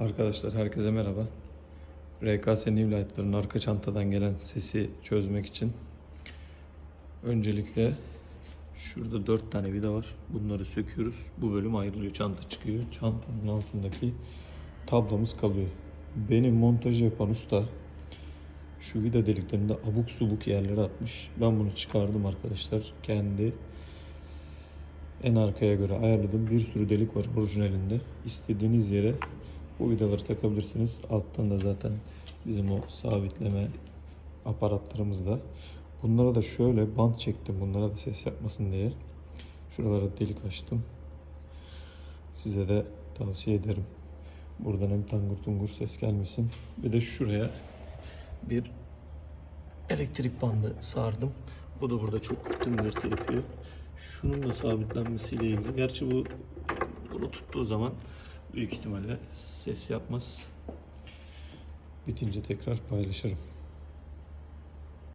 Arkadaşlar herkese merhaba. RKS New Light'ların arka çantadan gelen sesi çözmek için öncelikle şurada 4 tane vida var. Bunları söküyoruz. Bu bölüm ayrılıyor. Çanta çıkıyor. Çantanın altındaki tablomuz kalıyor. Benim montajı yapan usta şu vida deliklerinde abuk subuk yerlere atmış. Ben bunu çıkardım arkadaşlar. Kendi en arkaya göre ayarladım. Bir sürü delik var orijinalinde. İstediğiniz yere bu vidaları takabilirsiniz. Alttan da zaten bizim o sabitleme aparatlarımız da. Bunlara da şöyle bant çektim. Bunlara da ses yapmasın diye. Şuralara delik açtım. Size de tavsiye ederim. Buradan hem tangur tungur ses gelmesin. Bir de şuraya bir elektrik bandı sardım. Bu da burada çok tıngırtı yapıyor. Şunun da sabitlenmesiyle ilgili. Gerçi bu bunu tuttuğu zaman büyük ihtimalle ses yapmaz. Bitince tekrar paylaşırım.